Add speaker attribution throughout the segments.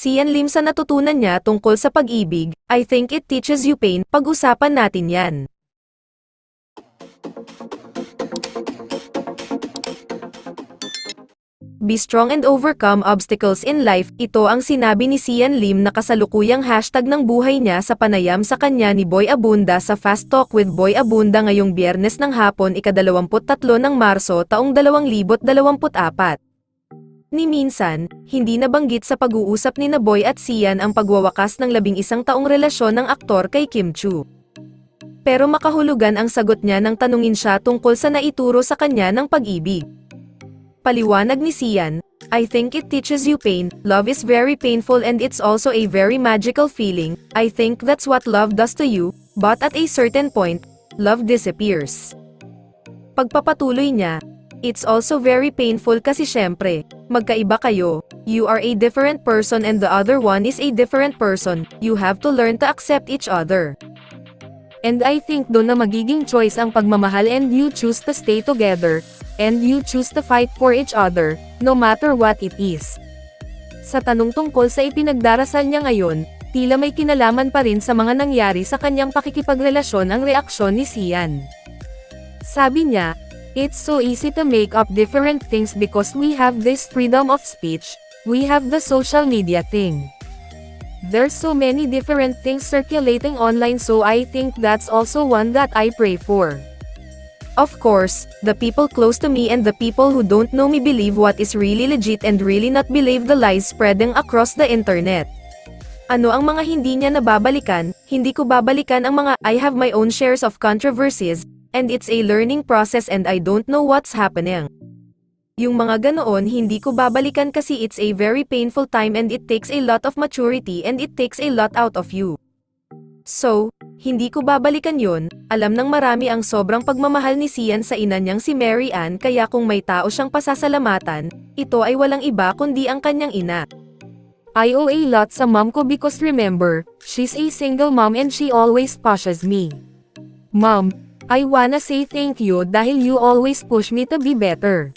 Speaker 1: Sian Lim sa natutunan niya tungkol sa pag-ibig, I think it teaches you pain, pag-usapan natin yan. Be strong and overcome obstacles in life, ito ang sinabi ni Sian Lim na kasalukuyang hashtag ng buhay niya sa panayam sa kanya ni Boy Abunda sa Fast Talk with Boy Abunda ngayong biyernes ng hapon ika-23 ng Marso taong 2024. Ni minsan, hindi nabanggit sa pag-uusap ni na Boy at Sian ang pagwawakas ng labing isang taong relasyon ng aktor kay Kim Chu. Pero makahulugan ang sagot niya nang tanungin siya tungkol sa naituro sa kanya ng pag-ibig. Paliwanag ni Sian, I think it teaches you pain, love is very painful and it's also a very magical feeling, I think that's what love does to you, but at a certain point, love disappears. Pagpapatuloy niya, it's also very painful kasi syempre, magkaiba kayo, you are a different person and the other one is a different person, you have to learn to accept each other. And I think doon na magiging choice ang pagmamahal and you choose to stay together, and you choose to fight for each other, no matter what it is. Sa tanong tungkol sa ipinagdarasal niya ngayon, tila may kinalaman pa rin sa mga nangyari sa kanyang pakikipagrelasyon ang reaksyon ni Sian. Sabi niya, It's so easy to make up different things because we have this freedom of speech, we have the social media thing. There's so many different things circulating online so I think that's also one that I pray for. Of course, the people close to me and the people who don't know me believe what is really legit and really not believe the lies spreading across the internet. Ano ang mga hindi niya nababalikan, hindi ko babalikan ang mga I have my own shares of controversies, and it's a learning process and I don't know what's happening. Yung mga ganoon hindi ko babalikan kasi it's a very painful time and it takes a lot of maturity and it takes a lot out of you. So, hindi ko babalikan yon. alam ng marami ang sobrang pagmamahal ni Sian sa ina niyang si Mary Ann kaya kung may tao siyang pasasalamatan, ito ay walang iba kundi ang kanyang ina. I owe a lot sa mom ko because remember, she's a single mom and she always pushes me. Mom, I wanna say thank you dahil you always push me to be better.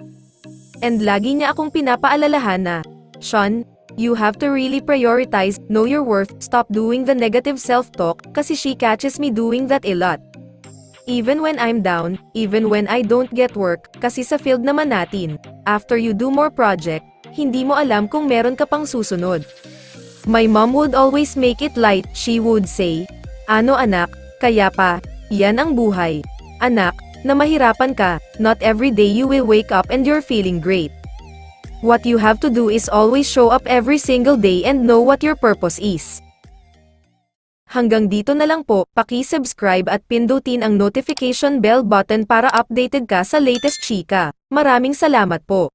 Speaker 1: And lagi niya akong pinapaalalahan na, Sean, you have to really prioritize, know your worth, stop doing the negative self-talk, kasi she catches me doing that a lot. Even when I'm down, even when I don't get work, kasi sa field naman natin, after you do more project, hindi mo alam kung meron ka pang susunod. My mom would always make it light, she would say, Ano anak, kaya pa, yan ang buhay. Anak, na mahirapan ka, not every day you will wake up and you're feeling great. What you have to do is always show up every single day and know what your purpose is. Hanggang dito na lang po, paki-subscribe at pindutin ang notification bell button para updated ka sa latest chika. Maraming salamat po.